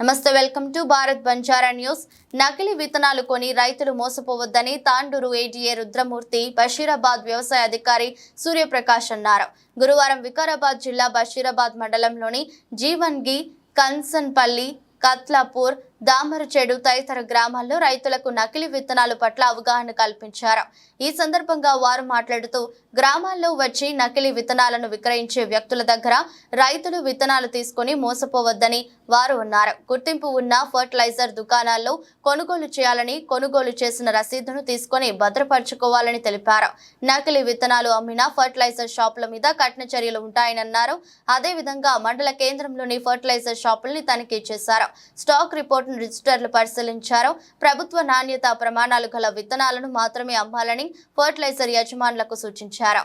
నమస్తే welcome to Bharat Banjara news. నకిలీ విత్తనాలు కొని రైతులు మోసపోవద్దని తాండూరు ఏడీఏ రుద్రమూర్తి బషీరాబాద్ వ్యవసాయ అధికారి సూర్యప్రకాష్ అన్నారు. గురువారం వికారాబాద్ జిల్లా బషీరాబాద్ మండలంలోని జీవన్గి కన్సన్పల్లి కత్లాపూర్ దామరచేడు తదితర గ్రామాల్లో రైతులకు నకిలీ విత్తనాల పట్ల అవగాహన కల్పించారు. ఈ సందర్భంగా వారు మాట్లాడుతూ గ్రామాల్లో వచ్చి నకిలీ విత్తనాలను విక్రయించే వ్యక్తుల దగ్గర రైతులు విత్తనాలు తీసుకొని మోసపోవద్దని వారు అన్నారు. గుర్తింపు ఉన్న ఫర్టిలైజర్ దుకాణాల్లో కొనుగోలు చేయాలని కొనుగోలు చేసిన రసీదును తీసుకొని భద్రపరచుకోవాలని తెలిపారు. నకిలీ విత్తనాలు అమ్మిన ఫర్టిలైజర్ షాపుల మీద కఠిన చర్యలు ఉంటాయని అన్నారు అదేవిధంగా మండల కేంద్రంలోని ఫర్టిలైజర్ షాపుల్ని తనిఖీ చేశారు. స్టాక్ రిపోర్ట్ రిపోర్టును రిజిస్టర్లు పరిశీలించారు. ప్రభుత్వ నాణ్యత ప్రమాణాలు గల విత్తనాలను మాత్రమే అమ్మాలని ఫర్టిలైజర్ యజమానులకు సూచించారు.